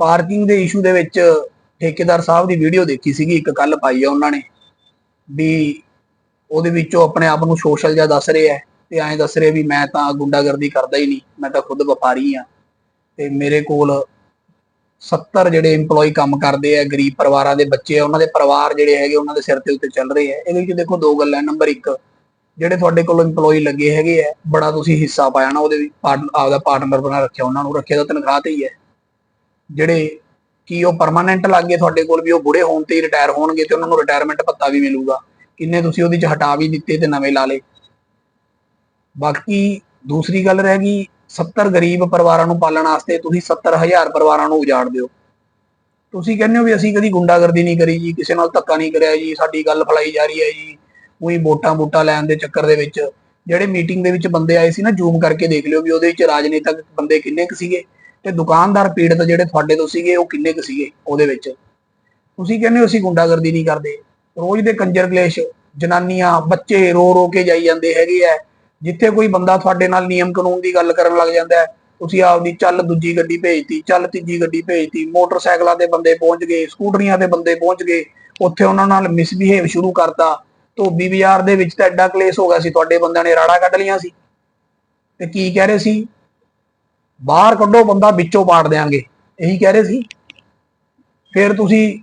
Parking ਦੇ issue ਦੇ ਵਿੱਚ ਠੇਕੇਦਾਰ ਸਾਹਿਬ ਦੀ ਵੀਡੀਓ ਦੇਖੀ ਸੀਗੀ, ਇੱਕ ਕੱਲ ਪਾਈ ਆ ਉਹਨਾਂ ਨੇ ਵੀ ਉਹਦੇ ਵਿੱਚੋਂ ਆਪਣੇ ਆਪ ਨੂੰ ਸੋਸ਼ਲ ਜਿਹਾ ਦੱਸ ਰਿਹਾ ਹੈ ਤੇ ਐਂ ਦੱਸ ਰਿਹਾ ਵੀ ਮੈਂ ਤਾਂ ਗੁੰਡਾਗਰਦੀ ਕਰਦਾ ਹੀ ਨਹੀਂ, ਮੈਂ ਤਾਂ ਖੁਦ ਵਪਾਰੀ ਆ ਤੇ ਮੇਰੇ ਕੋਲ 70 ਜਿਹੜੇ EMPLOYE ਕੰਮ ਕਰਦੇ ਆ, ਗਰੀਬ ਪਰਿਵਾਰਾਂ ਦੇ ਬੱਚੇ ਆ, ਉਹਨਾਂ ਦੇ ਪਰਿਵਾਰ ਜਿਹੜੇ ਹੈਗੇ ਉਹਨਾਂ ਦੇ ਸਿਰ ਤੇ ਉੱਤੇ ਚੱਲ ਰਹੇ ਆ। ਇਹਦੇ ਵਿੱਚ ਦੇਖੋ ਦੋ ਗੱਲਾਂ ਨੰਬਰ 1 ਜਿਹੜੇ ਤੁਹਾਡੇ ਕੋਲ EMPLOYE ਲੱਗੇ ਹੈਗੇ ਆ, ਬੜਾ ਤੁਸੀਂ ਹਿੱਸਾ ਪਾਇਆ ਨਾ ਉਹਦੇ ਵੀ ਆਪਦਾ ਪਾਰਟਨਰ ਬਣਾ ਰੱਖਿਆ, ਉਹਨਾਂ ਨੂੰ ਰੱਖਿਆ ਤਾਂ ਤਨਖਾਹ ਤੇ ਹੀ ਹੈ। ਜਿਹੜੇ ਕੀ ਉਹ ਪਰਮਾਨੈਂਟ ਲੱਗੇ ਤੁਹਾਡੇ ਕੋਲ ਵੀ ਉਹ ਬੁੜੇ ਹੋਣ ਤੇ ਹੀ ਰਿਟਾਇਰ ਹੋਣਗੇ ਤੇ ਉਹਨਾਂ ਨੂੰ ਰਿਟਾਇਰਮੈਂਟ ਭੱਤਾ ਵੀ ਮਿਲੂਗਾ। ਕਿੰਨੇ ਤੁਸੀਂ ਉਹਦੇ ਚ ਹਟਾ ਵੀ ਦਿੱਤੇ ਤੇ ਨਵੇਂ ਲਾ ਲਏ। ਬਾਕੀ ਦੂਸਰੀ ਗੱਲ ਰਹਿ ਗਈ 70 ਗਰੀਬ ਪਰਿਵਾਰਾਂ ਨੂੰ ਪਾਲਣ ਵਾਸਤੇ ਤੁਸੀਂ 70000 ਪਰਿਵਾਰਾਂ ਨੂੰ ਉਜਾੜ ਦਿਓ। ਤੁਸੀਂ ਕਹਿੰਦੇ ਹੋ ਵੀ ਅਸੀਂ ਕਦੀ ਗੁੰਡਾਗਰਦੀ ਨਹੀਂ ਕਰੀ ਜੀ, ਕਿਸੇ ਨਾਲ ਧੱਕਾ ਨਹੀਂ ਕਰਿਆ ਜੀ, ਸਾਡੀ ਗੱਲ ਫਲਾਈ ਜਾ ਰਹੀ ਹੈ ਜੀ, ਉਹੀ ਵੋਟਾਂ ਵੋਟਾਂ ਲੈਣ ਦੇ ਚੱਕਰ ਦੇ ਵਿੱਚ। ਜਿਹੜੇ ਮੀਟਿੰਗ ਦੇ ਵਿੱਚ ਬੰਦੇ ਆਏ ਸੀ ਨਾ ਜ਼ੂਮ ਕਰਕੇ ਦੇਖ ਲਿਓ ਵੀ ਉਹਦੇ ਵਿੱਚ ਰਾਜਨੀਤਿਕ ਬੰਦੇ ਕਿੰਨੇ ਕੁ ਸੀਗੇ। ਤੇ ਦੁਕਾਨਦਾਰ ਪੀੜਤ ਜਿਹੜੇ ਤੁਹਾਡੇ ਤੋਂ ਸੀਗੇ, ਉਹ ਕਿੰਨੇ ਕੁ ਸੀਗੇ ਉਹਦੇ ਵਿੱਚ? ਤੁਸੀਂ ਕਹਿੰਦੇ ਹੋ ਅਸੀਂ ਗੁੰਡਾਗਰਦੀ ਨਹੀਂ ਕਰਦੇ। ਰੋਜ਼ ਦੇ ਕੰਜਰ ਕਲੇਸ਼, ਜਨਾਨੀਆਂ, ਬੱਚੇ ਰੋ ਰੋ ਕੇ ਜਾਈ ਜਾਂਦੇ ਹੈਗੇ ਆ। ਜਿੱਥੇ ਕੋਈ ਬੰਦਾ ਤੁਹਾਡੇ ਨਾਲ ਨਿਯਮ ਕਾਨੂੰਨ ਦੀ ਗੱਲ ਕਰਨ ਲੱਗ ਜਾਂਦਾ ਹੈ, ਤੁਸੀਂ ਆਪਦੀ ਚੱਲ ਦੂਜੀ ਗੱਡੀ ਭੇਜਤੀ, ਚੱਲ ਤੀਜੀ ਗੱਡੀ ਭੇਜਤੀ, ਮੋਟਰਸਾਈਕਲਾਂ ਤੇ ਬੰਦੇ ਪਹੁੰਚ ਗਏ, ਸਕੂਟਰੀਆਂ ਤੇ ਬੰਦੇ ਪਹੁੰਚ ਗਏ, ਉੱਥੇ ਉਹਨਾਂ ਨਾਲ ਮਿਸਬਿਹੇਵ ਸ਼ੁਰੂ ਕਰਤਾ। ਧੋਬੀ ਬਾਜ਼ਾਰ ਦੇ ਵਿੱਚ ਤਾਂ ਐਡਾ ਕਲੇਸ਼ ਹੋ ਗਿਆ ਸੀ, ਤੁਹਾਡੇ ਬੰਦਿਆਂ ਨੇ ਰਾੜਾ ਕੱਢ ਲੀਆਂ ਸੀ। ਤੇ ਕੀ ਕਹਿ ਰਹੇ ਸੀ? ਬਾਹਰ ਕੱਢੋ ਬੰਦਾ, ਵਿੱਚੋਂ ਪਾੜ ਦੇਾਂਗੇ ਇਹੀ ਕਹਿ ਰਹੇ ਸੀ। ਫਿਰ ਤੁਸੀਂ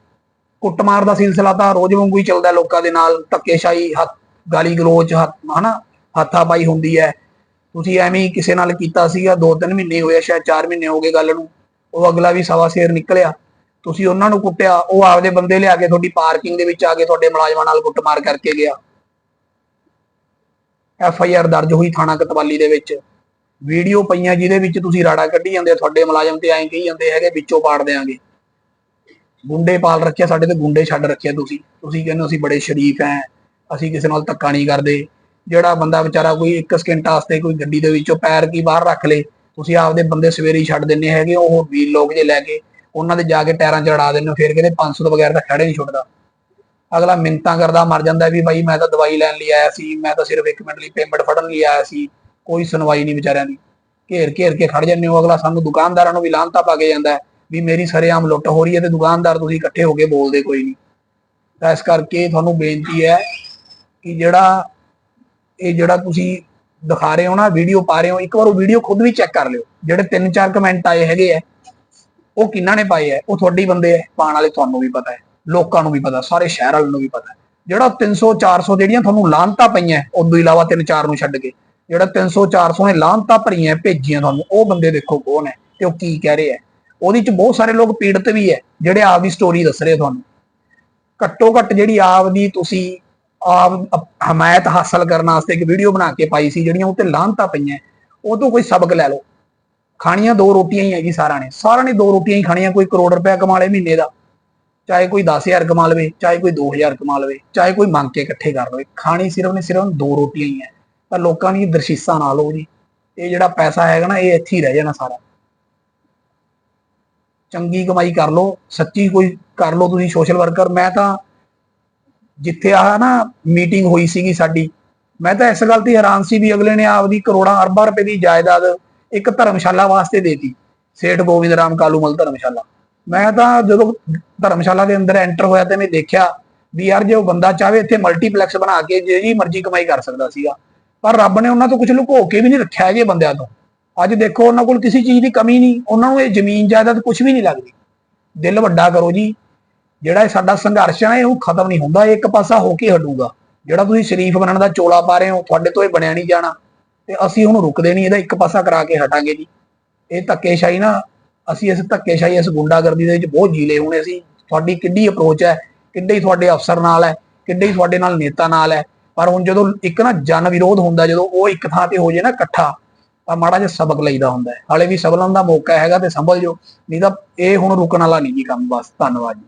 ਕੁੱਟਮਾਰ ਦਾ ਸਿਲਸਿਲਾ ਤਾਂ ਰੋਜ਼ ਵਾਂਗੂ ਹੀ ਚੱਲਦਾ ਲੋਕਾਂ ਦੇ ਨਾਲ। ਧੱਕੇਸ਼ਾਹੀ, ਹੱਥ, ਗਾਲੀ ਗਲੋਚ ਹਨਾ, ਹੱਥਾਪਾਈ ਹੁੰਦੀ ਹੈ। ਤੁਸੀਂ ਐਵੇਂ ਹੀ ਕਿਸੇ ਨਾਲ ਕੀਤਾ ਸੀਗਾ 2-3 ਮਹੀਨੇ ਹੋਏ ਸ਼ਾਇਦ 4 ਮਹੀਨੇ ਹੋ ਗਏ ਗੱਲ ਨੂੰ। ਉਹ ਅਗਲਾ ਵੀ ਸਵਾ ਸ਼ੇਰ ਨਿਕਲਿਆ। ਤੁਸੀਂ ਉਹਨਾਂ ਨੂੰ ਕੁੱਟਿਆ, ਉਹ ਆਪਦੇ ਬੰਦੇ ਲਿਆ ਕੇ ਤੁਹਾਡੀ ਪਾਰਕਿੰਗ ਦੇ ਵਿੱਚ ਆ ਕੇ ਤੁਹਾਡੇ ਮੁਲਾਜ਼ਮਾਂ ਨਾਲ ਕੁੱਟਮਾਰ ਕਰਕੇ ਗਿਆ। ਐਫ ਆਈ ਆਰ ਦਰਜ ਹੋਈ ਥਾਣਾ ਕਤਵਾਲੀ ਦੇ ਵਿੱਚ। ਵੀਡੀਓ ਪਈਆਂ ਜਿਹਦੇ ਵਿੱਚ ਤੁਸੀਂ ਰਾੜਾ ਕੱਢੀ ਜਾਂਦੇ ਆ, ਤੁਹਾਡੇ ਮੁਲਾਜ਼ਮ ਤੇ ਐਂ ਕਹੀ ਜਾਂਦੇ ਹੈਗੇ ਵਿੱਚੋਂ ਪਾੜ ਦੇਾਂਗੇ ਗੁੰਡੇ ਪਾਲ ਰੱਖਿਆ ਸਾਡੇ ਤੇ ਗੁੰਡੇ ਛੱਡ ਰੱਖਿਆ ਤੁਸੀਂ। ਤੁਸੀਂ ਕਹਿੰਦੇ ਹੋ ਅਸੀਂ ਬੜੇ ਸ਼ਰੀਫ ਐ ਅਸੀਂ ਕਿਸੇ ਨਾਲ ਧੱਕਾ ਨਹੀਂ ਕਰਦੇ। ਜਿਹੜਾ ਬੰਦਾ ਵਿਚਾਰਾ ਕੋਈ 1 ਸਕਿੰਟ ਵਾਸਤੇ ਕੋਈ ਗੱਡੀ ਦੇ ਵਿੱਚੋਂ ਪੈਰ ਕੀ ਬਾਹਰ ਰੱਖ ਲੇ ਤੁਸੀਂ ਆਪਦੇ ਬੰਦੇ ਸਵੇਰੇ ਹੀ ਛੱਡ ਦਿੰਨੇ ਹੈਗੇ ਉਹ ਵੀਰ ਲੋਕ ਜੇ ਲੈ ਕੇ ਉਹਨਾਂ ਦੇ ਜਾ ਕੇ ਟਾਇਰਾਂ ਚੜਾ ਅੜਾ ਦਿੰਦੇ ਹੋ, ਫਿਰ ਕਹਿੰਦੇ 500 ਤੋਂ ਬਗੈਰ ਤਾਂ ਖੜੇ ਨਹੀਂ ਛੁੱਟਦਾ। ਅਗਲਾ ਮਿੰਤਾਂ ਕਰਦਾ ਮਰ ਜਾਂਦਾ ਵੀ ਬਾਈ ਮੈਂ ਤਾਂ ਦਵਾਈ ਲੈਣ ਲਈ ਆਇਆ ਸੀ ਮੈਂ ਤਾਂ ਸਿਰਫ 1 ਮਿੰਟ ਲਈ ਪੇਮੈਂਟ ਫੜਨ ਲਈ ਆਇਆ ਸੀ। ਕੋਈ ਸੁਣਵਾਈ ਨਹੀਂ ਵਿਚਾਰਿਆਂ ਦੀ। ਘੇਰ ਘੇਰ ਕੇ ਖੜ ਜਾਂਦੇ ਹੋ, ਅਗਲਾ ਸਾਨੂੰ ਦੁਕਾਨਦਾਰਾਂ ਨੂੰ ਵੀ ਲਾਂਤਾ ਪਾ ਕੇ ਜਾਂਦਾ ਵੀ ਮੇਰੀ ਸਰੇਆਮ ਲੁੱਟ ਹੋ ਰਹੀ ਹੈ ਤੇ ਦੁਕਾਨਦਾਰ ਤੁਸੀਂ ਇਕੱਠੇ ਹੋ ਕੇ ਬੋਲਦੇ ਕੋਈ ਨਹੀਂ। ਤਾਂ ਇਸ ਕਰਕੇ ਤੁਹਾਨੂੰ ਬੇਨਤੀ ਹੈ ਕਿ ਜਿਹੜਾ ਇਹ ਜਿਹੜਾ ਤੁਸੀਂ ਦਿਖਾ ਰਹੇ ਹੋ ਨਾ, ਵੀਡੀਓ ਪਾ ਰਹੇ ਹੋ, ਇੱਕ ਵਾਰ ਉਹ ਵੀਡੀਓ ਖੁਦ ਵੀ ਚੈੱਕ ਕਰ ਲਿਓ। ਜਿਹੜੇ ਤਿੰਨ ਚਾਰ ਕਮੈਂਟ ਆਏ ਹੈਗੇ ਆ ਉਹ ਕਿੰਨਾਂ ਨੇ ਪਾਏ ਆ ਉਹ ਤੁਹਾਡੇ ਬੰਦੇ ਆ ਪਾਣ ਵਾਲੇ ਤੁਹਾਨੂੰ ਵੀ ਪਤਾ ਹੈ, ਲੋਕਾਂ ਨੂੰ ਵੀ ਪਤਾ, ਸਾਰੇ ਸ਼ਹਿਰ ਵਾਲਿਆਂ ਨੂੰ ਵੀ ਪਤਾ ਹੈ। ਜਿਹੜਾ 300 400 ਜਿਹੜੀਆਂ ਤੁਹਾਨੂੰ ਲਾਂਤਾ ਪਈਆਂ ਉਦੋਂ ਇਲਾਵਾ ਤਿੰਨ ਚਾਰ ਨੂੰ ਛੱਡ ਕੇ ਜਿਹੜਾ 300 400 ਨੇ ਲਾਂਤਾ ਭਰੀਆਂ ਭੇਜੀਆਂ ਤੁਹਾਨੂੰ, ਉਹ ਬੰਦੇ ਦੇਖੋ ਕੌਣ ਹੈ ਤੇ ਉਹ ਕੀ ਕਹਿ ਰਹੇ ਆ ਉਹਦੇ ਚ ਬਹੁਤ ਸਾਰੇ ਲੋਕ ਪੀੜਤ ਵੀ ਹੈ, ਜਿਹੜੇ ਆਪ ਦੀ ਸਟੋਰੀ ਦੱਸ ਰਹੇ ਤੁਹਾਨੂੰ। ਘੱਟੋ ਘੱਟ ਜਿਹੜੀ ਆਪ ਦੀ ਤੁਸੀਂ ਆਪ ਹਮਾਇਤ ਹਾਸਲ ਕਰਨ ਵਾਸਤੇ ਇੱਕ ਵੀਡੀਓ ਬਣਾ ਕੇ ਪਾਈ ਸੀ, ਜਿਹੜੀਆਂ ਉੱਤੇ ਲਾਂਤਾ ਪਈਆਂ, ਉਹ ਤੋਂ ਕੋਈ ਸਬਕ ਲੈ ਲਓ। ਖਾਣੀਆਂ ਦੋ ਰੋਟੀਆਂ ਹੀ ਹੈ ਜੀ ਸਾਰਿਆਂ ਨੇ। ਸਾਰਿਆਂ ਨੇ ਦੋ ਰੋਟੀਆਂ ਹੀ ਖਾਣੀਆਂ, ਕੋਈ ਕਰੋੜ ਰੁਪਏ ਕਮਾ ਲੇ ਮਹੀਨੇ ਦਾ। ਚਾਹੇ ਕੋਈ 10000 ਕਮਾ ਲਵੇ, ਚਾਹੇ ਕੋਈ 2000 ਕਮਾ ਲਵੇ, ਚਾਹੇ ਕੋਈ ਮੰਗ ਕੇ ਇਕੱਠੇ ਕਰ ਲਵੇ। ਖਾਣੀ ਸਿਰਫ ਨੇ ਸਿਰਫ ਦੋ ਰੋਟੀਆਂ ਹੀ ਹੈ। ਤਾਂ ਲੋਕਾਂ ਦੀ ਦਰਸ਼ੀਸਾਂ ਨਾ ਲਓ ਜੀ। ਇਹ ਜਿਹੜਾ ਪੈਸਾ ਹੈਗਾ ਨਾ, ਇਹ ਇੱਥੇ ਹੀ ਰਹਿ ਜਾਣਾ ਸਾਰਾ। ਚੰਗੀ ਕਮਾਈ ਕਰ ਲਓ, ਸੱਚੀ ਕੋਈ ਕਰ ਲਓ ਤੁਸੀਂ ਸੋਸ਼ਲ ਵਰਕਰ ਮੈਂ ਤਾਂ ਜਿੱਥੇ ਆ ਨਾ ਮੀਟਿੰਗ ਹੋਈ ਸੀਗੀ ਸਾਡੀ, ਮੈਂ ਤਾਂ ਇਸ ਗੱਲ ਤੇ ਹੈਰਾਨ ਸੀ ਵੀ ਅਗਲੇ ਨੇ ਆਪਦੀ ਕਰੋੜਾਂ, ਅਰਬਾਂ ਰੁਪਏ ਦੀ ਜਾਇਦਾਦ ਇੱਕ ਧਰਮਸ਼ਾਲਾ ਵਾਸਤੇ ਦੇਤੀ। ਸੇਠ ਗੋਬਿੰਦ ਰਾਮ ਕਾਲੂਮਲ ਧਰਮਸ਼ਾਲਾ। ਮੈਂ ਤਾਂ ਜਦੋਂ ਧਰਮਸ਼ਾਲਾ ਦੇ ਅੰਦਰ ਐਂਟਰ ਹੋਇਆ ਤੇ ਮੈਂ ਦੇਖਿਆ ਵੀ ਯਾਰ ਜੇ ਉਹ ਬੰਦਾ ਚਾਹੇ ਇੱਥੇ ਮਲਟੀਪਲੈਕਸ ਬਣਾ ਕੇ ਜਿਹੜੀ ਮਰਜ਼ੀ ਕਮਾਈ ਕਰ ਸਕਦਾ ਸੀਗਾ। ਪਰ ਰੱਬ ਨੇ ਉਹਨਾਂ ਤੋਂ ਕੁਝ ਲੁਕੋ ਕੇ ਵੀ ਨਹੀਂ ਰੱਖਿਆ ਜੇ ਬੰਦਿਆਂ ਤੋਂ। ਅੱਜ ਦੇਖੋ ਉਹਨਾਂ ਕੋਲ ਕਿਸੇ ਚੀਜ਼ ਦੀ ਕਮੀ ਨਹੀਂ, ਉਹਨਾਂ ਨੂੰ ਇਹ ਜ਼ਮੀਨ ਜਾਇਦਾਦ ਕੁਝ ਵੀ ਨਹੀਂ ਲੱਗਦੀ। ਦਿਲ ਵੱਡਾ ਕਰੋ ਜੀ। ਜਿਹੜਾ ਇਹ ਸਾਡਾ ਸੰਘਰਸ਼ ਹੈ ਨਾ ਇਹ ਖਤਮ ਨਹੀਂ ਹੁੰਦਾ, ਇੱਕ ਪਾਸਾ ਹੋ ਕੇ ਹਟੂਗਾ। ਜਿਹੜਾ ਤੁਸੀਂ ਸ਼ਰੀਫ ਬਣਨ ਦਾ ਚੋਲਾ ਪਾ ਰਹੇ ਹੋ, ਤੁਹਾਡੇ ਤੋਂ ਇਹ ਬਣਿਆ ਨਹੀਂ ਜਾਣਾ। ਤੇ ਅਸੀਂ ਉਹਨੂੰ ਰੁਕਦੇ ਨਹੀਂ, ਇਹਦਾ ਇੱਕ ਪਾਸਾ ਕਰਾ ਕੇ ਹਟਾਂਗੇ ਜੀ। ਇਹ ਧੱਕੇਸ਼ਾਹੀ ਨਾ, ਅਸੀਂ ਇਸ ਧੱਕੇਸ਼ਾਹੀ, ਇਸ ਗੁੰਡਾਗਰਦੀ ਦੇ ਵਿੱਚ ਬਹੁਤ ਜੀਲੇ ਹੋਣੇ ਅਸੀਂ। ਤੁਹਾਡੀ ਕਿੱਡੀ ਅਪਰੋਚ ਹੈ, ਕਿੱਡੇ ਤੁਹਾਡੇ ਅਫਸਰ ਨਾਲ ਹੈ, ਕਿੱਡੇ ਤੁਹਾਡੇ ਨਾਲ ਨੇਤਾ ਨਾਲ ਹੈ। ਪਰ ਹੁਣ ਜਦੋਂ ਇੱਕ ਨਾ ਜਨ ਵਿਰੋਧ ਹੁੰਦਾ, ਜਦੋਂ ਉਹ ਇੱਕ ਥਾਂ ਤੇ ਹੋ ਜੇ ਨਾ ਇਕੱਠਾ, ਤਾਂ ਮਾੜਾ ਜਿਹਾ ਸਬਕ ਲਈਦਾ ਹੁੰਦਾ ਹੈ। ਹਾਲੇ ਵੀ ਸਬਲਾਂ ਦਾ ਮੌਕਾ ਹੈਗਾ ਤੇ ਸੰਭਲ ਜੋ ਨਹੀਂ ਤਾਂ ਇਹ ਹੁਣ ਰੁਕਣ ਵਾਲਾ ਨਹੀਂ ਜੀ ਕੰਮ, ਬਸ, ਧੰਨਵਾਦ ਜੀ।